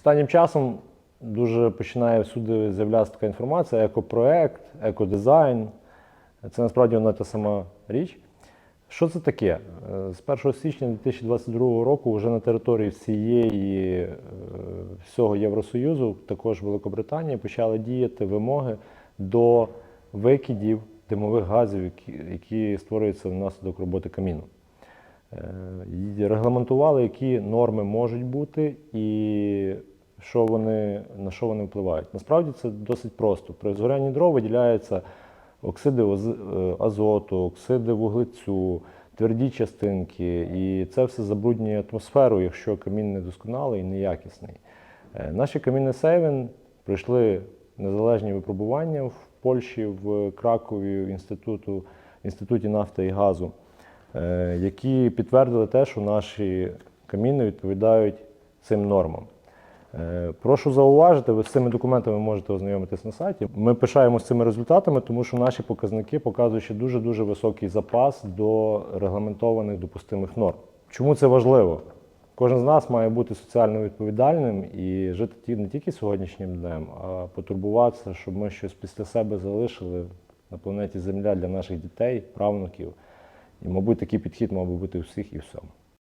Останнім часом дуже починає всюди з'являтися така інформація: екопроект, екодизайн. Це насправді одна та сама річ. Що це таке? Е, З 1 січня 2022 року вже на території всієї е, всього Євросоюзу, також Великобританії, почали діяти вимоги до викидів димових газів, які, які створюються внаслідок роботи каміну. Е, Регламентували, які норми можуть бути і що вони, на що вони впливають. Насправді це досить просто. При згорянні дров виділяються оксиди е, азоту, оксиди вуглецю, тверді частинки, і це все забруднює атмосферу, якщо камін недосконалий і неякісний. Е, Наші каміни Сейвен пройшли незалежні випробування в Польщі, в Кракові, в інституту, інституті нафти і газу, е, які підтвердили те, що наші каміни відповідають цим нормам. Е, Прошу зауважити, ви з цими документами можете ознайомитись на сайті. Ми пишаємося цими результатами, тому що наші показники показують ще дуже-дуже високий запас до регламентованих допустимих норм. Чому це важливо? Кожен з нас має бути соціально відповідальним і жити не тільки сьогоднішнім днем, а потурбуватися, щоб ми щось після себе залишили на планеті Земля для наших дітей, правнуків. І, мабуть, такий підхід мав би бути у всіх і всьому.